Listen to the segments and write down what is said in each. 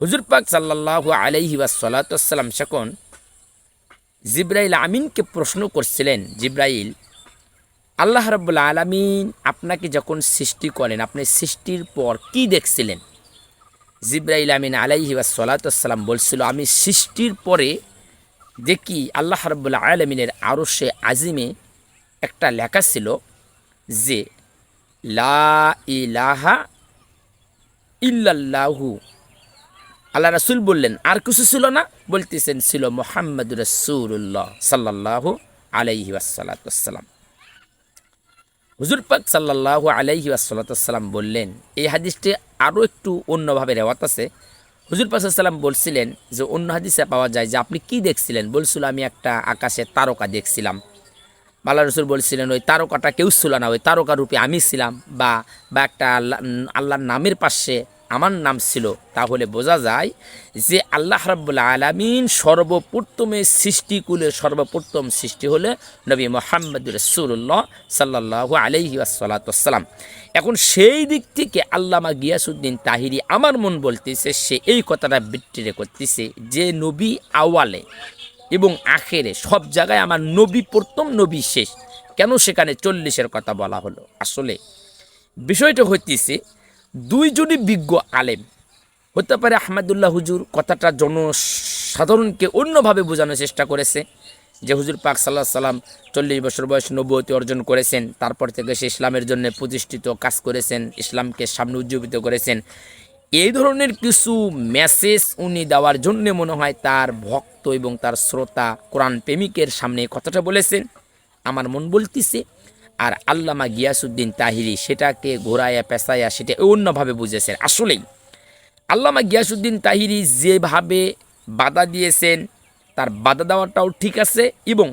হুজুর পাক সাল্লাহ আলাইহি ওয়াসাল্লাম সেখন জিব্রাইল আমিনকে প্রশ্ন করছিলেন, জিব্রাইল, আল্লাহ রব্বুল আলমিন আপনাকে যখন সৃষ্টি করেন, আপনি সৃষ্টির পর কি দেখছিলেন? জিব্রাইল আমিন আলাইহি ওয়াসাল্লাম বলছিল, আমি সৃষ্টির পরে দেখি আল্লাহ রব্বুল আলমিনের আরও সে আজিমে একটা লেখা ছিল যে, লা ইলাহা ইল্লাল্লাহু আল্লাহ রাসুল বললেন, আর কিছু ছিল না? বলতেছেন, ছিল মোহাম্মদ রসুল্লাহ সাল্লাহ আলাইহি আসসালাতাম হুজুর পাক সাল্লাহ আলাইহি আসসালাতাম বললেন, এই হাদিসটি আরও একটু অন্যভাবে রেওয়াত আছে। হুজুর পাকসাল্লাম বলছিলেন যে, অন্য হাদিসে পাওয়া যায় যে, আপনি কি দেখছিলেন? বলছিল, আমি একটা আকাশে তারকা দেখছিলাম। আল্লাহ রসুল বলছিলেন, ওই তারকাটা কেউ ছিল না, ওই তারকা রূপে আমি ছিলাম বা বা একটা আল্লাহ আল্লাহর নামের পাশে আমার নাম ছিল, তাহলে বোঝা যায় যে আল্লাহ রাব্বুল আলমিন সর্বপ্রথমে সৃষ্টিকুলে সর্বপ্রথম সৃষ্টি হলে নবী মোহাম্মদ রসুল্লাহ সাল্লাহ আলহি আসালাতাম এখন সেই দিক থেকে আল্লামা গিয়াসুদ্দিন তাহিরি আমার মন বলতেছে, সে এই কথাটা বিট্টিরে করতেছে যে নবী আওয়ালে এবং আখেরে সব জায়গায় আমার নবী, প্রথম নবী শেষ। কেন সেখানে চল্লিশের কথা বলা হলো? আসলে বিষয়টা হইতেছে দুইজনই বিজ্ঞ আলেম। হতে পারে আহমেদুল্লাহ হুজুর কথাটা জনসাধারণকে অন্যভাবে বোঝানোর চেষ্টা করেছে যে হুজুর পাক সাল্লাহ সাল্লাম চল্লিশ বছর বয়স নবতী অর্জন করেছেন, তারপর থেকে সে ইসলামের জন্য প্রতিষ্ঠিত কাজ করেছেন, ইসলামকে সামনে উজ্জীবিত করেছেন। এই ধরনের কিছু মেসেজ উনি দেওয়ার জন্য মনে হয় তার ভক্ত এবং তার শ্রোতা কোরআন প্রেমিকের সামনে কথাটা বলেছেন। আমার মন বলতিছে আর আল্লামা গিয়াসুদ্দিন তাহিরি সেটাকে ঘোরায়া পেঁচায়া সেটা অন্যভাবে বুঝেছেন। আসলেই আল্লামা গিয়াসুদ্দিন তাহিরি যেভাবে বাধা দিয়েছেন, তার বাধা দেওয়াটাও ঠিক আছে এবং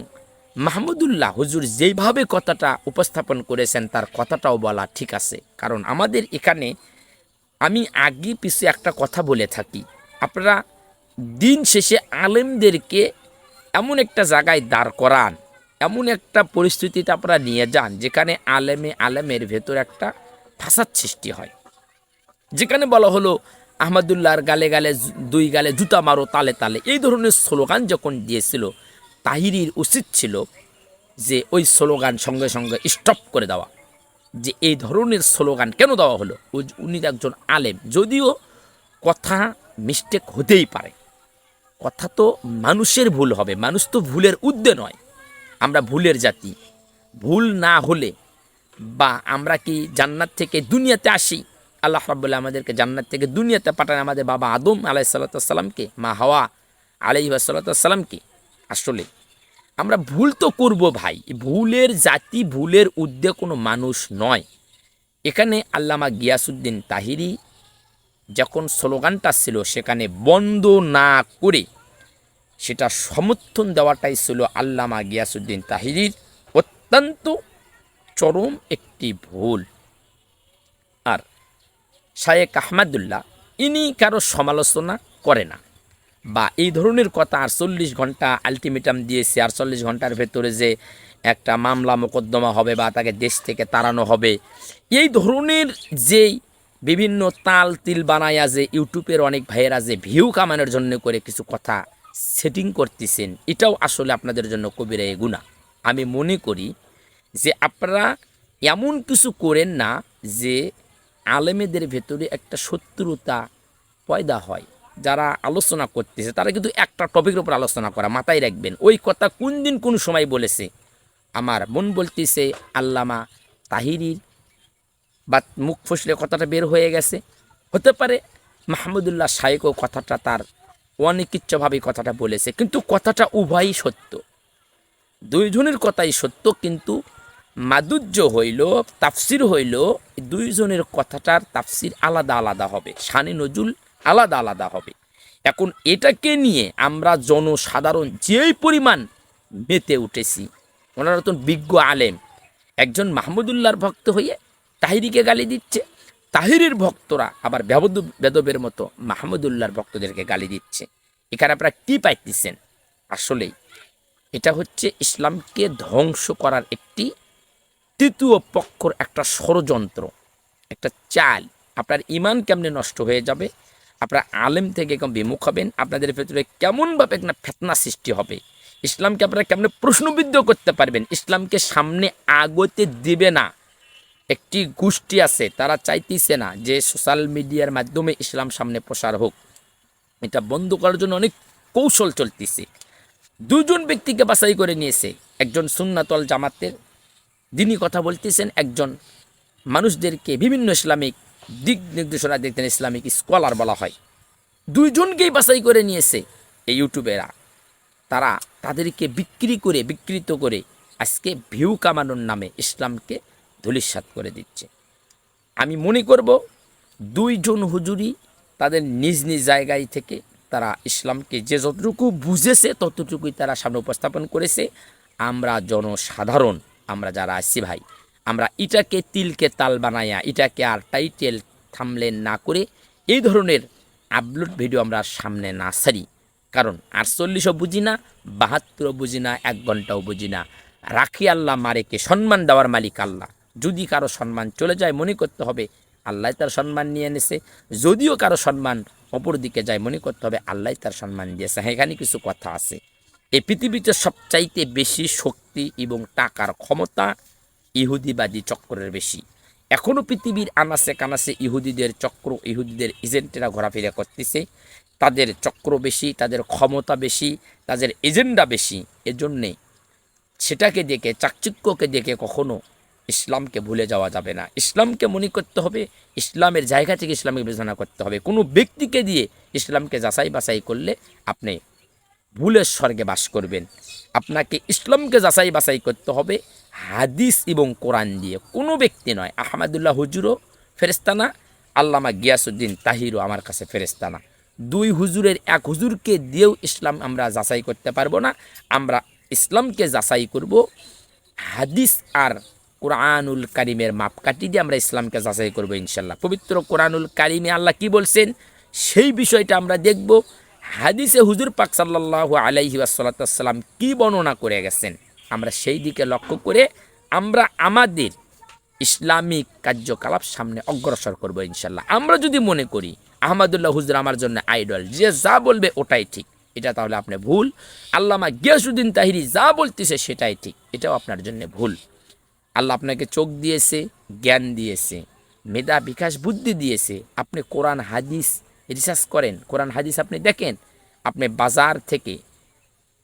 মাহমুদুল্লাহ হুজুর যেইভাবে কথাটা উপস্থাপন করেছেন, তার কথাটাও বলা ঠিক আছে। কারণ আমাদের এখানে আমি আগে পিছে একটা কথা বলে থাকি। আপনারা দিন শেষে আলেমদেরকে এমন একটা জায়গায় দাঁড় করান এমন একটা পরিস্থিতিতে আপনারা নিয়ে যান, যেখানে আলেমে আলেমের ভেতর একটা ফাঁসাদ সৃষ্টি হয়। যেখানে বলা হলো, আহমদুল্লাহর গালে গালে দুই গালে জুতা মারো, তালে তালে। এই ধরনের স্লোগান যখন দিয়েছিল, তাহিরির উচিত ছিল যে ওই স্লোগান সঙ্গে সঙ্গে স্টপ করে দেওয়া। যে এই ধরনের স্লোগান কেন দেওয়া হলো? উনি একজন আলেম, যদিও কথা মিস্টেক হতেই পারে। কথা তো মানুষের ভুল হবে, মানুষ তো ভুলের উদ্দে নয়। আমরা ভুলের জাতি। ভুল না হলে বা আমরা কি জান্নাত থেকে দুনিয়াতে আসি? আল্লাহ রাবুল্লাহ আমাদেরকে জান্নাত থেকে দুনিয়াতে পাঠান আমাদের বাবা আদম আলাই সাল্লাতামকে মা হাওয়া আলাই সাল্লাতামকে আসলে আমরা ভুল তো করব ভাই। ভুলের জাতি, ভুলের উদ্দে কোনো মানুষ নয়। এখানে আল্লামা গিয়াসুদ্দিন তাহিরি যখন স্লোগানটা ছিল সেখানে বন্ধ না করে সেটা সমর্থন দেওয়াটাই ছিল আল্লামা গিয়াসুদ্দিন তাহিরির অত্যন্ত চরম একটি ভুল। আর শায়েক আহমদুল্লাহ, ইনি কারও সমালোচনা করে না বা এই ধরনের কথা আটচল্লিশ ঘণ্টা আলটিমেটাম দিয়েছে আটচল্লিশ ঘণ্টার ভেতরে যে একটা মামলা মোকদ্দমা হবে বা তাকে দেশ থেকে তাড়ানো হবে, এই ধরনের যেই বিভিন্ন তাল তিল বানায়া যে ইউটিউবের অনেক ভাইয়েরা যে ভিউ কামানোর জন্য করে কিছু কথা সেটিং করতেছেন, এটাও আসলে আপনাদের জন্য কবিরা গুণা আমি মনে করি যে আপনারা এমন কিছু করেন না যে আলেমেদের ভেতরে একটা শত্রুতা পয়দা হয়। যারা আলোচনা করতেছে, তারা কিন্তু একটা টপিকের উপর আলোচনা করা মাথায় রাখবেন। ওই কথা কোন দিন কোন সময় বলেছে? আমার মন বলতেছে, আল্লামা তাহিরির বা মুখ ফসলে কথাটা বের হয়ে গেছে। হতে পারে মাহমুদুল্লাহ শাইকও কথাটা তার অনিকিচ্ছভাবে কথাটা বলেছে, কিন্তু কথাটা উভয়ই সত্য। দুইজনের কথাই সত্য, কিন্তু মাধুর্য হইল, তাফসির হইল দুইজনের কথাটার তাফসির আলাদা আলাদা হবে, শানি নজুল আলাদা আলাদা হবে। এখন এটাকে নিয়ে আমরা জনসাধারণ যেই পরিমাণ মেতে উঠেছি, ওনারা তো বিজ্ঞ আলেম, একজন মাহমুদুল্লাহর ভক্ত হয়ে তাহিরিকে গালি দিচ্ছে তাহিরের ভক্তরা আবার বেবদ বেদবের মতো মাহমুদুল্লাহর ভক্তদেরকে গালি দিচ্ছে। এখানে আপনারা কী পাইতেছেন? আসলেই এটা হচ্ছে ইসলামকে ধ্বংস করার একটি তৃতীয় পক্ষর একটা ষড়যন্ত্র, একটা চাল। আপনার ইমান কেমনে নষ্ট হয়ে যাবে? আপনার আলেম থেকে কম বিমুখ হবেন? আপনাদের ভেতরে কেমনভাবে একটা ফেতনা সৃষ্টি হবে? ইসলামকে আপনারা কেমন প্রশ্নবিদ্ধ করতে পারবেন? ইসলামকে সামনে আগতে দিবে না। একটি গোষ্ঠী আছে, তারা চাইতেছে না যে সোশ্যাল মিডিয়ার মাধ্যমে ইসলাম সামনে প্রসার হোক। এটা বন্ধ করার জন্য অনেক কৌশল চলতেছে। দুজন ব্যক্তিকে বাছাই করে নিয়েছে, একজন সুন্নাতল জামাতের। দিনই কথা বলতেছেন, একজন মানুষদেরকে বিভিন্ন ইসলামিক দিক নির্দেশনা দেখতেন ইসলামিক স্কলার বলা হয়। দুইজনকেই বাছাই করে নিয়েছে এই ইউটিউবেরা। তারা তাদেরকে বিক্রি করে, বিকৃত করে আজকে ভিউ কামানোর নামে ইসলামকে ধূলিসাৎ করে দিচ্ছে। আমি মনে করব দুইজন হুজুরি তাদের নিজ নিজ জায়গায় থেকে তারা ইসলামকে যে যতটুকু বুঝেছে, ততটুকুই তারা সামনে উপস্থাপন করেছে। আমরা জনসাধারণ, আমরা যারা আছি ভাই, আমরা এটাকে তিলকে তাল বানাইয়া এটাকে আর টাইটেল থামলেন না করে এই ধরনের আপলোড ভিডিও আমরা সামনে না সারি কারণ আটচল্লিশও বুঝি না, বাহাত্তরও বুঝি না, এক ঘন্টাও বুঝি না। রাখি আল্লাহ মারেকে, সম্মান দেওয়ার মালিক আল্লাহ। যদি কারও সম্মান চলে যায়, মনে করতে হবে আল্লাহ তার সম্মান নিয়ে এনেছে। যদিও কারও সম্মান অপর দিকে যায়, মনে করতে হবে আল্লাহ তার সম্মান দিয়েছে। এখানে কিছু কথা আছে। এই পৃথিবীতে সবচাইতে বেশি শক্তি এবং টাকার ক্ষমতা ইহুদিবাদী চক্রের বেশি। এখনও পৃথিবীর আনাসে কানাসে ইহুদিদের চক্র, ইহুদিদের এজেন্টেরা ঘোরাফেরা করতেছে। তাদের চক্র বেশি, তাদের ক্ষমতা বেশি, তাদের এজেন্ডা বেশি। এজন্যে সেটাকে দেখে, চাকচিক্যকে দেখে কখনো ইসলামকে ভুলে যাওয়া যাবে না। ইসলামকে মনে করতে হবে, ইসলামের জায়গা থেকে ইসলামকে বিবেচনা করতে হবে। কোনো ব্যক্তিকে দিয়ে ইসলামকে যাচাই বাছাই করলে আপনি ভুলের স্বর্গে বাস করবেন। আপনাকে ইসলামকে যাচাই বাছাই করতে হবে হাদিস এবং কোরআন দিয়ে। কোনো ব্যক্তি নয়, আহমদুল্লাহ হুজুরও ফেরেস্তানা আল্লামা গিয়াসুদ্দিন তাহিরও আমার কাছে ফেরেস্তানা দুই হুজুরের এক হুজুরকে দিয়েও ইসলাম আমরা যাচাই করতে পারব না। আমরা ইসলামকে যাচাই করব হাদিস আর কোরআনুল কারিমের মাপকাঠি দিয়ে আমরা ইসলামকে যাচাই করব ইনশাল্লাহ। পবিত্র কোরআনুল কারিমে আল্লাহ কি বলছেন? সেই বিষয়টা আমরা দেখব। হাদিসে হুজুর পাক সাল্লাহ আলাইহি আসাল্লাম কি বর্ণনা করে গেছেন? আমরা সেই দিকে লক্ষ্য করে আমরা আমাদের ইসলামিক কার্যকলাপ সামনে অগ্রসর করব ইনশাল্লাহ। আমরা যদি মনে করি, আহমদুল্লাহ হুজুর আমার জন্য আইডল, যে যা বলবে ওটাই ঠিক। এটা তাহলে আপনি ভুল। আল্লামা গিয়াসুদ্দিন তাহিরি যা বলতেছে সেটাই ঠিক। এটাও আপনার জন্য ভুল। আল্লাহ আপনাকে চোখ দিয়েছে, জ্ঞান দিয়েছে, মেধা, বিকাশ, বুদ্ধি দিয়েছে। আপনি কোরআন, হাদিস রিসার্চ করেন। কোরআন, হাদিস আপনি দেখেন, আপনি বাজার থেকে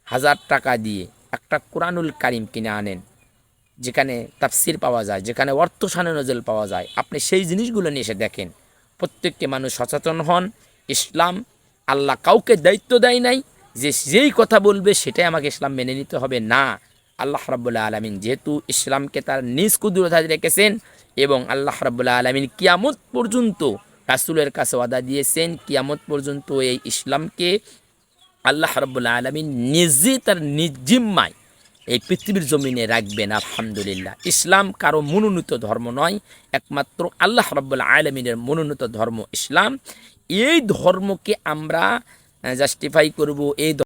হাজার টাকা দিয়ে একটা কোরআনুল কারিম কিনে আনেন, যেখানে তাফসির পাওয়া যায়, যেখানে অর্থ নজল পাওয়া যায়। আপনি সেই জিনিসগুলো নিয়ে এসে দেখেন। প্রত্যেকটি মানুষ সচেতন হন। ইসলাম, আল্লাহ কাউকে দায়িত্ব দেয় নাই। যে যেই কথা বলবে, সেটাই আমাকে ইসলাম মেনে নিতে হবে। না আল্লাহ রাবুল্লাহ আলমিন যেহেতু ইসলামকে তার নিজ কুদরতায় রেখেছেন এবং আল্লাহ রাবুল্লাহ আলমিন কিয়ামত পর্যন্ত রাসুলের কাছে ওয়াদা দিয়েছেন, কিয়ামত পর্যন্ত এই ইসলামকে আল্লাহ রাবুল্লাহ আলমিন নিজে তার নিজ জিম্মায় এই পৃথিবীর জমিনে রাখবেন, আলহামদুলিল্লাহ। ইসলাম কারও মনোনীত ধর্ম নয়, একমাত্র আল্লাহ রাব্বুল আলমিনের মনোনীত ধর্ম ইসলাম। এই ধর্মকে আমরা জাস্টিফাই করব, এই